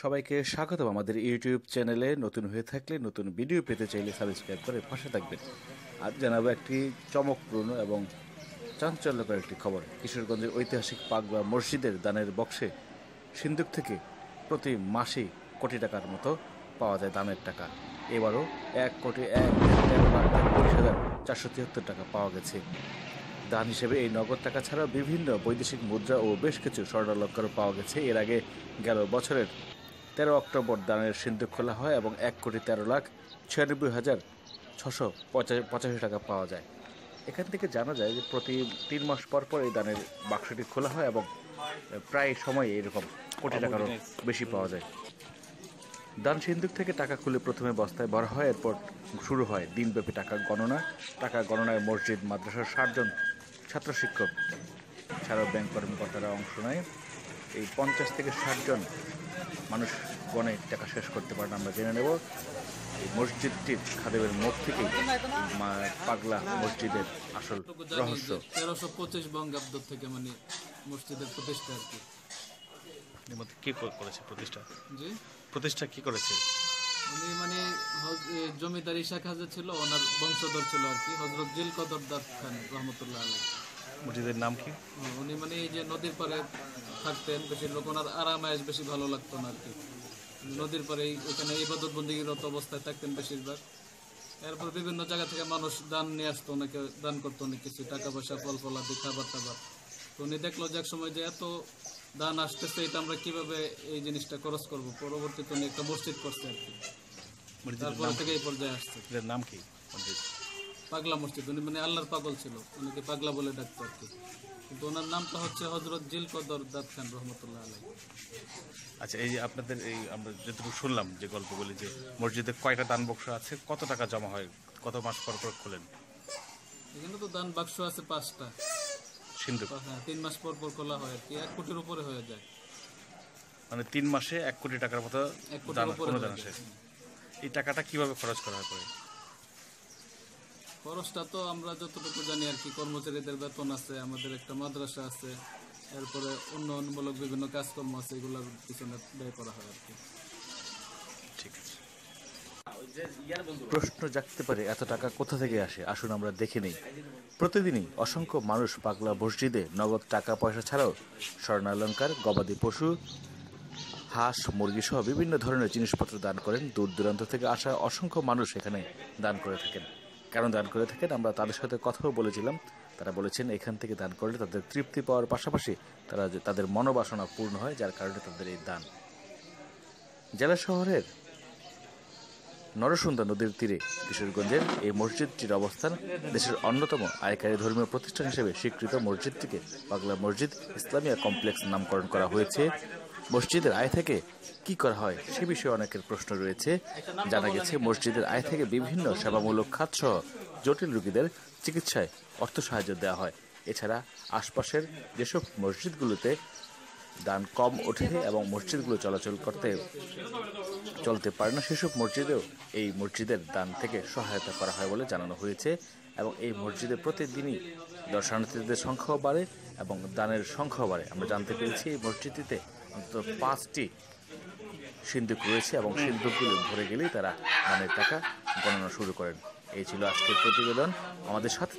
সবাইকে স্বাগতম। আমাদের ইউটিউব চ্যানেলে নতুন হয়ে থাকলে নতুন ভিডিও পেতে চাইলে সাবস্ক্রাইব করে পাশে থাকবেন। আজ জানাব একটি চমকপূর্ণ এবং চাঞ্চল্যকর একটি খবর। কিশোরগঞ্জের ঐতিহাসিক পাক বা মসজিদের দানের বক্সে সিন্ধুক থেকে প্রতি মাসে কোটি টাকার মতো পাওয়া যায় দানের টাকা। এবারও এক কোটি এক হাজার চারশো তিয়াত্তর টাকা পাওয়া গেছে। দান হিসেবে এই নগদ টাকা ছাড়াও বিভিন্ন বৈদেশিক মুদ্রা ও বেশ কিছু স্বর্ণালঙ্কারও পাওয়া গেছে। এর আগে গেল বছরের তেরো অক্টোবর দানের সিন্ধুক খোলা হয় এবং এক কোটি তেরো লাখ ছিয়ানব্বই হাজার ছশো পঁচাশি টাকা পাওয়া যায়। এখান থেকে জানা যায় যে প্রতি তিন মাস পর পর এই দানের বাক্সটি খোলা হয় এবং প্রায় সময় এরকম কোটি টাকারও বেশি পাওয়া যায়। দান সিন্ধুক থেকে টাকা খুলে প্রথমে বস্তায় ভরা হয় এরপর শুরু হয় দিনব্যাপী টাকা গণনা। টাকা গণনায় মসজিদ মাদ্রাসার ষাটজন ছাত্র শিক্ষক ছাড়াও ব্যাংক কর্মকর্তারা অংশ নেয়। এই পঞ্চাশ থেকে ষাটজন মানুষ গণে টাকা শেষ করতে পারেন আমরা জেনে নেব। এই মসজিদটির খাদেবের মুখ থেকেই মা- পাগলা মসজিদের আসল রহস্য। তেরোশো পঁচিশ বঙ্গাব্দ থেকে মানে মসজিদের প্রতিষ্ঠা আর কি। কি করে- করেছে প্রতিষ্ঠা? জি? প্রতিষ্ঠা কি করেছে? উনি মানে জমিদারি শাখ হাজে ছিল ওনার বংশধর ছিল আর কি হজরত জিল কদর দাদ খান রহমতুল্লাহ আলী মসজিদের নাম কি? উনি মানে এই যে নদীর পাড়ে থাকতেন বেশি লোক ওনার আরাম আয়েস বেশি ভালো লাগতো না আর কি। নদীর পাড়ে এই- ওখানে ইবাদত বন্দিগিরত অবস্থায় থাকতেন বেশিরভাগ। এরপর বিভিন্ন জায়গা থেকে মানুষ দান নিয়ে আসতো অনেকে দান করতো অনেক কিছু টাকা পয়সা ফল ফলাদি খাবার টাবার তো উনি দেখল যে এক সময় যে এত দান আসতেছে এটা আমরা কীভাবে এই জিনিসটা খরচ করব? পরবর্তীতে উনি একটা মসজিদ করছে আর কি। তারপর থেকে এই পর্যায়ে আসছে। নাম কি? পাগলা মসজিদ উনি মানে আল্লাহর পাগল ছিল উনিকে পাগলা বলে ডাকতো আর কি। কিন্তু ওনার নামটা হচ্ছে হজরত জিল কদর দাদ খান রহমতুল্লাহ আলাই আচ্ছা এই যে আপনাদের এই আমরা যেটুকু শুনলাম যে গল্পগুলি যে মসজিদে কয়টা দান বক্স আছে কত টাকা জমা হয় কত মাস পর পর খোলেন? এখানে তো দান বাক্স আছে পাঁচটা। সিন্ধু হ্যাঁ তিন মাস পর পর খোলা হয় আর কি এক কোটির উপরে হয়ে যায়। মানে তিন মাসে এক কোটি টাকার মতো দান অনুদান হয়ে আসে। এই টাকাটা কীভাবে খরচ করা হয় পরে? খরচটা তো আমরা যতটুকু জানি আর কি, কর্মচারীদের বেতন আছে, আমাদের একটা মাদ্রাসা আছে, এরপরে উন্নয়নমূলক বিভিন্ন কাজকর্ম আছে, এগুলোর পিছনে ব্যয় করা হয় আর কি। ঠিক আছে। প্রশ্ন জাগতে পারে, এত টাকা কোথা থেকে আসে? আসুন আমরা দেখে নেই। প্রতিদিনই অসংখ্য মানুষ পাগলা মসজিদে নগদ টাকা পয়সা ছাড়াও স্বর্ণালঙ্কার, গবাদি পশু, হাঁস মুরগি সহ বিভিন্ন ধরনের জিনিসপত্র দান করেন। দূর দূরান্ত থেকে আসা অসংখ্য মানুষ এখানে দান করে থাকেন। কেন দান করে থাকেন। আমরা তাদের সাথে কথাও বলেছিলাম। তারা বলেছেন, এখান থেকে দান করলে তাদের তৃপ্তি পাওয়ার পাশাপাশি তারা তাদের মনোবাসনা পূর্ণ হয়, যার কারণে তাদের এই দান। জেলা শহরের নরসুন্দর নদীর তীরে কিশোরগঞ্জের এই মসজিদটির অবস্থান দেশের অন্যতম আয়কারী ধর্মীয় প্রতিষ্ঠান হিসেবে স্বীকৃত মসজিদটিকে পাগলা মসজিদ ইসলামিয়া কমপ্লেক্স নামকরণ করা হয়েছে। মসজিদের আয় থেকে কি করা হয় সে বিষয়ে অনেকের প্রশ্ন রয়েছে। জানা গেছে, মসজিদের আয় থেকে বিভিন্ন সেবামূলক খাত সহ জটিল রোগীদের চিকিৎসায় অর্থ সাহায্য দেওয়া হয়। এছাড়া আশপাশের যেসব মসজিদগুলোতে দান কম ওঠে এবং মসজিদগুলো চলাচল করতে চলতে পারে না, সেসব মসজিদেও এই মসজিদের দান থেকে সহায়তা করা হয় বলে জানানো হয়েছে এবং এই মসজিদে প্রতিদিনই দর্শনার্থীদের সংখ্যাও বাড়ে এবং দানের সংখ্যাও বাড়ে। আমরা জানতে পেরেছি এই মসজিদটিতে অন্তত পাঁচটি সিন্ধুক রয়েছে এবং সিন্ধুকগুলো ভরে গেলেই তারা দানের টাকা গণনা শুরু করেন এই ছিল আজকের প্রতিবেদন আমাদের সাথে।